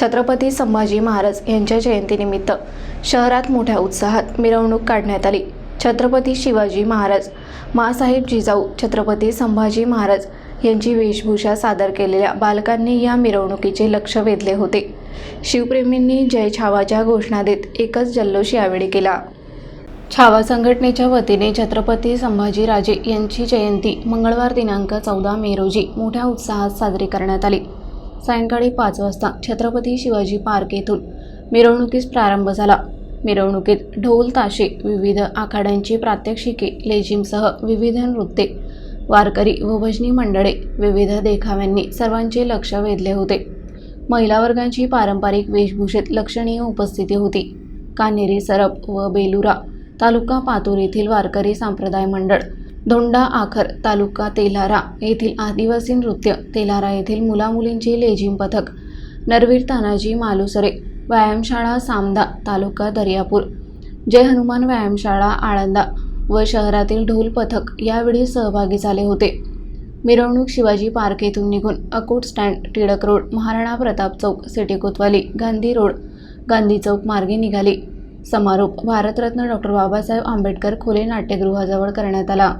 छत्रपती संभाजी महाराज यांच्या जयंतीनिमित्त शहरात मोठ्या उत्साहात मिरवणूक काढण्यात आली. छत्रपती शिवाजी महाराज मासाहेब जिजाऊ छत्रपती संभाजी महाराज यांची वेशभूषा सादर केलेल्या बालकांनी या मिरवणुकीचे लक्ष वेधले होते. शिवप्रेमींनी जय छावाच्या घोषणा देत एकच जल्लोष यावेळी केला. छावा संघटनेच्या वतीने छत्रपती संभाजीराजे यांची जयंती मंगळवार दिनांक चौदा मे रोजी मोठ्या उत्साहात साजरी करण्यात आली. सायंकाळी पाच वाजता छत्रपती शिवाजी पार्क येथून मिरवणुकीस प्रारंभ झाला. मिरवणुकीत ढोल ताशे विविध आखाड्यांची प्रात्यक्षिके लेझिमसह विविध नृत्ये वारकरी व भजनी मंडळे विविध देखाव्यांनी सर्वांचे लक्ष वेधले होते. महिला वर्गांची पारंपरिक वेशभूषेत लक्षणीय उपस्थिती होती. कान्हेरी सरप व बेलुरा तालुका पातूर येथील वारकरी संप्रदाय मंडळ धोंडा आखर तालुका तेलारा येथील आदिवासी नृत्य तेलारा येथील मुलामुलींचे लेझिम पथक. नरवीर तानाजी मालुसरे व्यायामशाळा सामदा तालुका दर्यापूर. जय हनुमान व्यायामशाळा आळंदा व शहरातील ढोल पथक यावेळी सहभागी झाले होते. मिरवणूक शिवाजी पार्क येथून निघून Akot stand Tilak road Maharana Pratap Chowk city Kotwali Gandhi road Gandhi Chowk मार्गे निघाली. समारोप भारतरत्न डॉक्टर बाबासाहेब आंबेडकर खुले नाट्यगृहाजवळ करण्यात आला.